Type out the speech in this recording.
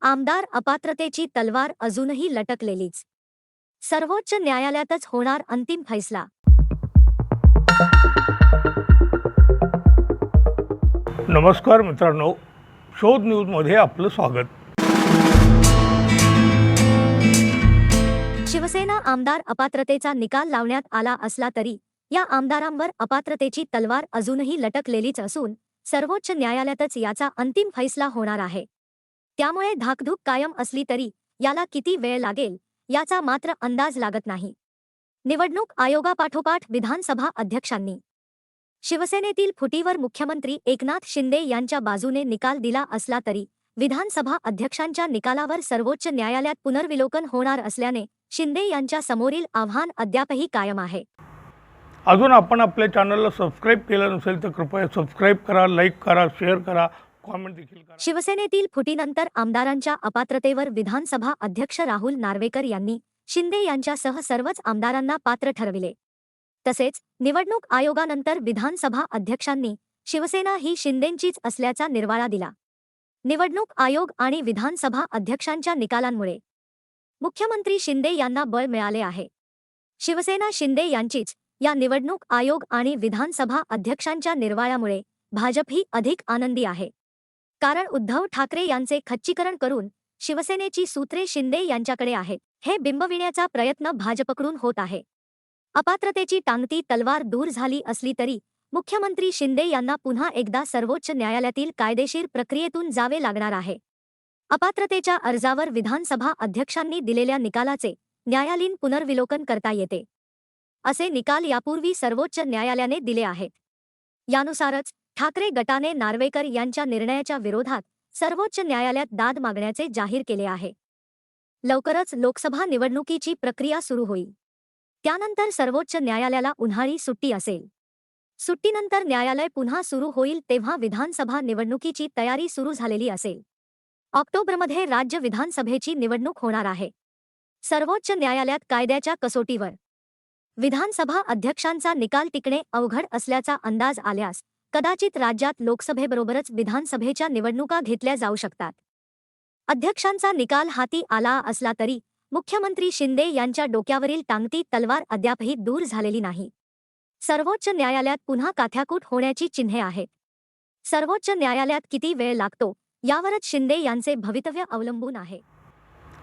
आमदार अपात्रतेची तलवार अजूनही लटकलेलीच. सर्वोच्च न्यायालयातच होणार अंतिम फैसला. नमस्कार मित्रांनो. शोध न्यूजमध्ये आपलं स्वागत. शिवसेना आमदार अपात्रतेचा निकाल लावण्यात आला असला तरी या आमदारांवर अपात्रतेची तलवार अजूनही लटकलेलीच असून सर्वोच्च न्यायालयातच याचा अंतिम फैसला होणार आहे. त्यामुळे धाकधूक कायम असली तरी याला किती वेळ लागेल याचा मात्र अंदाज लागत नाही. निवडणूक आयोगापाठोपाठ विधानसभा अध्यक्षांनी शिवसेनेतील फुटीवर मुख्यमंत्री एकनाथ शिंदे यांच्या बाजूने निकाल दिला असला तरी विधानसभा अध्यक्षांच्या निकालावर सर्वोच्च न्यायालयात पुनर्विलोकन होणार असल्याने शिंदे यांच्या समोरील आव्हान अद्यापही कायम आहे. अजून आपण आपल्या चॅनलला सबस्क्राईब केलं नसेल तर कृपया सबस्क्राईब करा लाईक करा शेअर करा कॉमेंट देखील करा. शिवसेनेतील फुटीनंतर आमदारांच्या अपात्रतेवर विधानसभा अध्यक्ष राहुल नार्वेकर यांनी शिंदे यांच्यासह सर्वच आमदारांना पात्र ठरविले. तसेच निवडणूक आयोगानंतर विधानसभा अध्यक्षांनी शिवसेना ही शिंदेंचीच असल्याचा निर्वाळा दिला. निवडणूक आयोग आणि विधानसभा अध्यक्षांच्या निकालांमुळे मुख्यमंत्री शिंदे यांना बळ मिळाले आहे. शिवसेना शिंदे यांचीच या निवडणूक आयोग आणि विधानसभा अध्यक्षांच्या निर्वाळ्यामुळे भाजपही अधिक आनंदी आहे. कारण उद्धव ठाकरे यांचे खच्चीकरण करून शिवसेनेची सूत्रे शिंदे यांच्याकडे आहेत हे बिंबविण्याचा प्रयत्न भाजपकडून होत आहे. अपात्रतेची टांगती तलवार दूर झाली असली तरी मुख्यमंत्री शिंदे यांना पुन्हा एकदा सर्वोच्च न्यायालयातील कायदेशीर प्रक्रियेतून जावे लागणार आहे. अपात्रतेच्या अर्जावर विधानसभा अध्यक्षांनी दिलेल्या निकालाचे न्यायालयीन पुनर्विलोकन करता येते. असे निकाल यापूर्वी सर्वोच्च न्यायालयाने दिले आहेत. यानुसारच ठाकरे गटाने नार्वेकर यांच्या निर्णयाच्या विरोधात सर्वोच्च न्यायालयात दाद मागण्याचे जाहीर केले आहे. लवकरच लोकसभा निवडणुकीची प्रक्रिया सुरू होईल. त्यानंतर सर्वोच्च न्यायालयाला उन्हाळी सुट्टी असेल. सुट्टीनंतर न्यायालय पुन्हा सुरू होईल तेव्हा विधानसभा निवडणुकीची तयारी सुरू झालेली असेल. ऑक्टोबरमध्ये राज्य विधानसभेची निवडणूक होणार आहे. सर्वोच्च न्यायालयात कायद्याच्या कसोटीवर विधानसभा अध्यक्षांचा निकाल टिकणे अवघड असल्याचा अंदाज आल्यास कदाचित राज्यात लोकसभेबरोबरच विधानसभेच्या निवडणुका घेतल्या जाऊ शकतात. अध्यक्षांचा निकाल हाती आला असला तरी मुख्यमंत्री शिंदे यांच्या डोक्यावरील टांगती तलवार अद्यापही दूर झालेली नाही. सर्वोच्च न्यायालयात पुन्हा काथ्याकूट होण्याची चिन्हे आहेत. सर्वोच्च न्यायालयात किती वेळ लागतो यावरच शिंदे यांचे भवितव्य अवलंबून आहे.